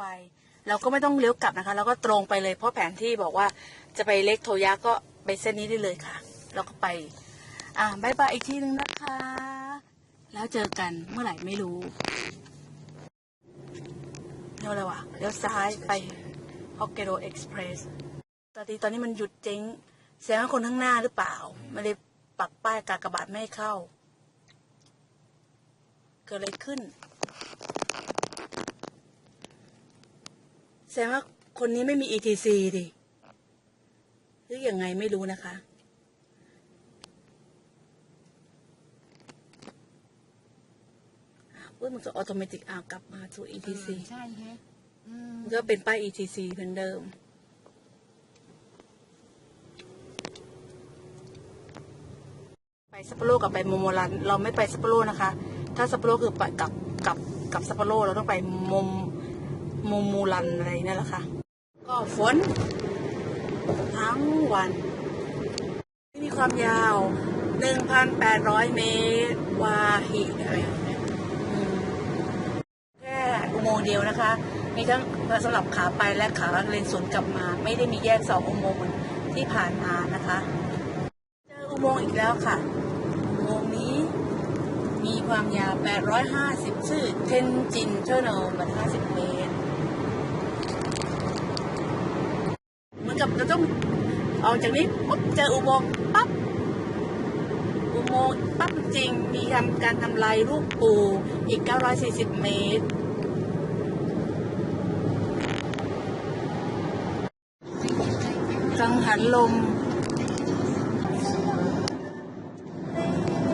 ไฟ เราก็ไม่ต้องเลี้ยวกลับนะคะ เราก็ตรงไปเลย เพราะแผนที่บอกว่าจะไปเล็กโทยะก็ไปเส้นนี้ได้เลยค่ะ เราก็ไป อ่าบายบายอีกทีนึงนะคะ แล้วเจอกันเมื่อไหร่ไม่รู้เลี้ยวอะไรวะเลี้ยวซ้ายไปฮอกเกโดเอ็กซ์เพรสตอนนี้ตอนนี้มันหยุดเจ๊งแสดงว่าคนข้างหน้าหรือเปล่า ไมันเลยปักป้ายกากบาทไม่ให้เข้า เกิดอะไรขึ้น แสดงว่าคนนี้ไม่มี ETC ดิหรืออยังไงไม่รู้นะคะอุ้ยมันก็ออโตเมติกอ่ากลับมาสู่ ETC ใช่ฮะอืมมันก็เป็นป้าย ETC เหมือนเดิม ไปซัปโปโรกับไปโมโมรัน เราไม่ไปซัปโปโรนะคะ ถ้าซัปโปโรคือไปกับกับกับซัปโปโรเราต้องไปโมมโม โมรันอะไรนั่นแหละค่ะ ก็ฝน ทั้งวัน มีความยาว 1,800 เมตร วาหิอะไรอย่างเงี้ยแค่อุโมงค์เดียวนะคะ มีทั้งสำหรับขาไปและขาเลนสวนกลับมา ไม่ได้มีแยกสองอุโมงค์ที่ผ่านมานะคะเจออุโมงค์อีกแล้วค่ะอุโมงค์นี้มีความยาว 850 ชื่อเทนจินเทอร์เนลมัน50 เมตร เหมือน กับเราต้องออกจากนี้ปุ๊บเจออุโมงค์ปั๊บอุโมงค์ปั๊บจริงมีทำการทำลายรูปปูอีก 940 เมตรกังหันลม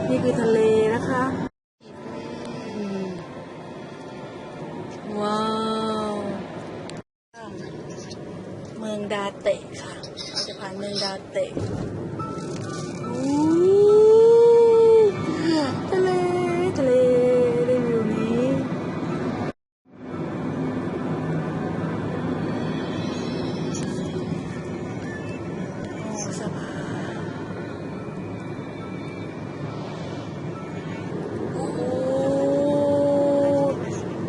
นี่คือทะเลนะคะ มืองดาเตะค่ะเราจะผ่านเมืองดาเตะอู้ทะเลทะเลได้วิวนี้โอ้สบายโอ้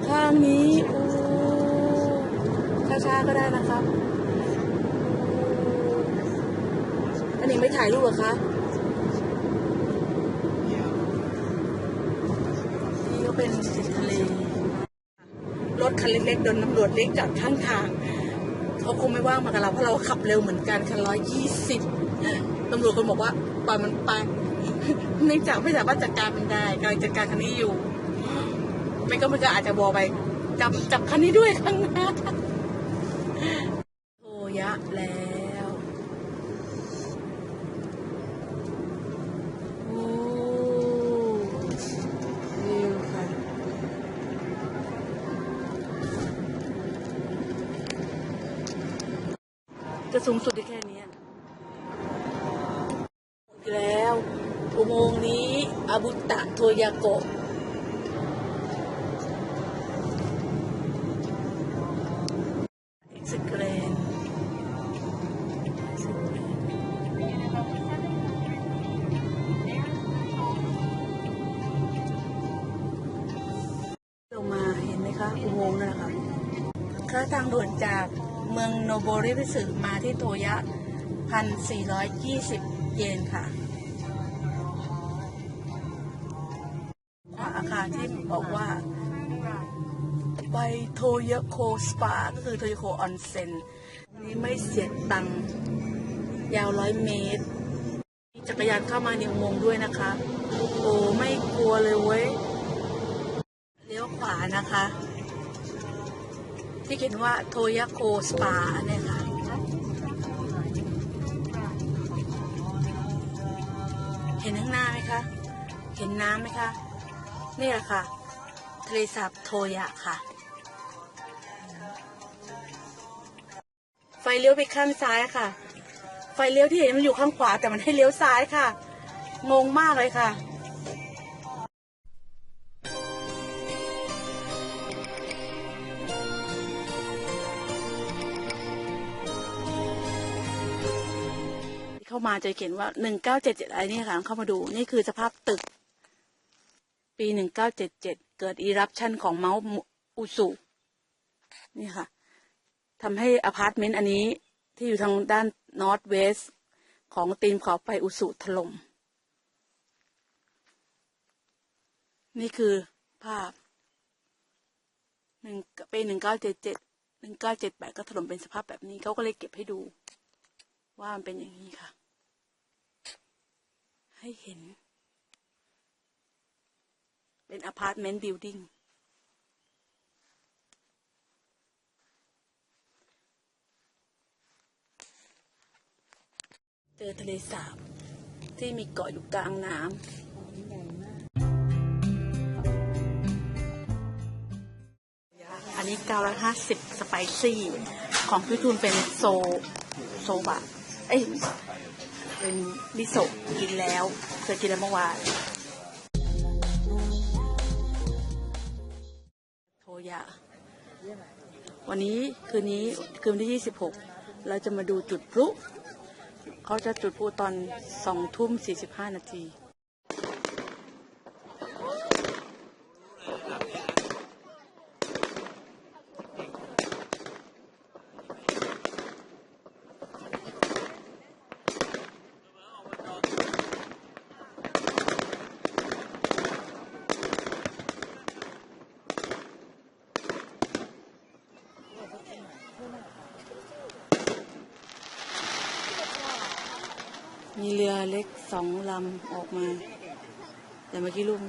ข้างนี้โอ้ช้าๆก็ได้นะครับ อันนี้ไม่ ถ่ายรูปเหรอคะนี่ก็เป็นติทะเลรถคันเล็กๆโดนตำรวจเรียกจอดข้างทางเขาคงไม่ว่างมากับเราเพราะเราขับเร็วเหมือนกันคันร้อยยี่สิบตำรวจคนบอกว่าปล่อยมันไปเนื่องจากไม่สามารถจัดการมันได้กำลังจัดการคันนี้อยู่ ไม่ก็มันก็อาจจะวอไป จับจับคันนี้ด้วยข้างหน้าโอยะแล้วโอ้วิวค่ะ จะสูงสุดได้แค่นี้อีกแล้วอุโมงค์นี้อาบุตะโทยาโกะเกซ์เกรนลงมาเห็นไหมคะอุโมงค์นั่นแหละค่ะค่าทางด่วนจาก เมืองโนโบริพิสึมาที่โทยะพันสี่ร้อยยี่สิบเยนค่ะ อาคารที่บอกว่า ไปโทยะโคสปา ก็คือโทยะโคออนเซ็น นี้ไม่เสียตังค์ยาวร้อยเมตร มีจักรยานเข้ามาในอุโมงค์ด้วยนะคะ โอ้ไม่กลัวเลยเว้ย เลี้ยวขวานะคะ ที่เขียนว่าโทยะโคสปาเนี่ยค่ะเห็นข้างหน้าไหมคะ เห็นน้ำไหมคะนี่แหละค่ะทะเลสาบโทยะค่ะ ไฟเลี้ยวไปข้างซ้ายค่ะ ไฟเลี้ยวที่เห็นมันอยู่ข้างขวาแต่มันให้เลี้ยวซ้ายค่ะ งงมากเลยค่ะามาจะเขียนว่า1977อะไรนี่ค่ะเข้ามาดูนี่คือสภาพตึก ปี1977เกิดอีรับชันของเมาส์อุสุนี่ค่ะทำให้อพาร์ตเมนต์อันนี้ที่อยู่ทางด้านนอร์ทเวสของตีนเขาไฟอุสุถล่มนี่คือภาพหนึ่งปีหนึ่งเก้าเจ็ดเจ็ดหนึ่งเก้าเจ็ดแปดก็ถล่มเป็นสภาพแบบนี้เขาก็เลยเก็บให้ดูว่ามันเป็นอย่างนี้ค่ะ ให้เห็น เป็นอพาร์ตเมนต์บิลดิ้งเจอทะเลสาบที่มีเกาะอยู่กลางน้ำอันนี้950สไปซี่ ของพี่ทูนเป็นโซ โซบะ เอ้ย เป็นมิโซะกินแล้วเคยกินแล้วเมื่อวานโทยะ วันนี้คืนนี้คืนที่ 26 เราจะมาดูจุดพลุเขาจะจุดพลุตอนสองทุ่มสี่สิบห้านาที มีเรือเล็กสองลำออกมา แต่เมื่อกี้ลุง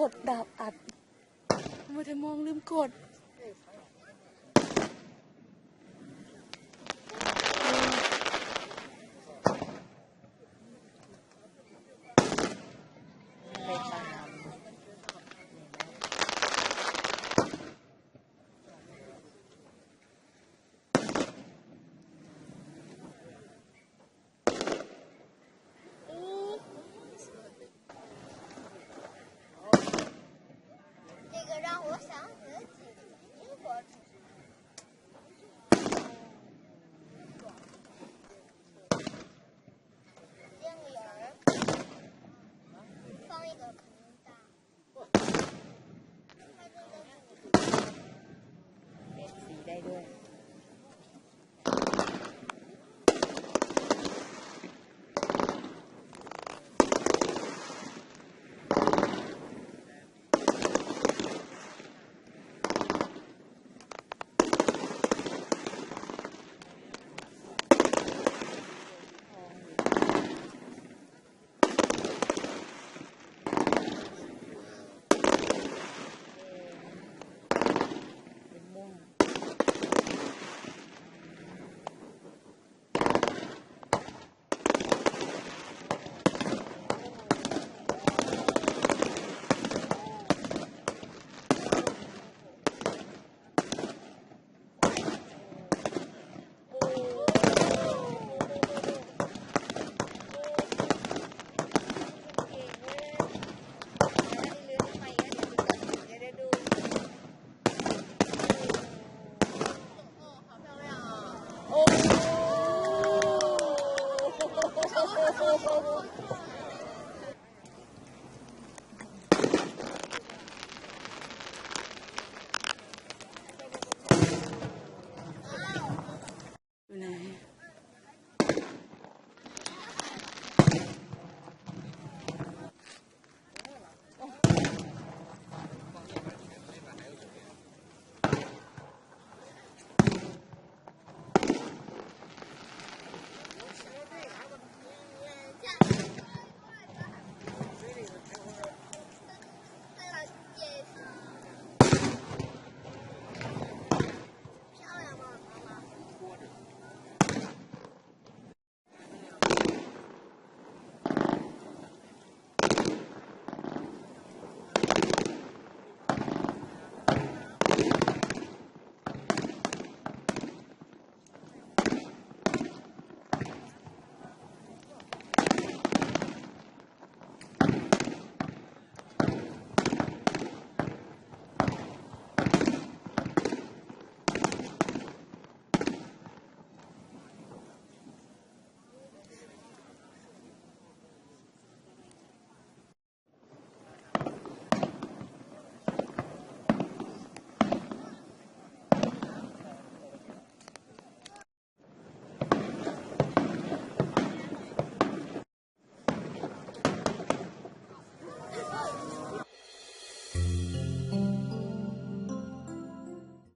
กดดาบอัดทำไมเธอมองลืมกด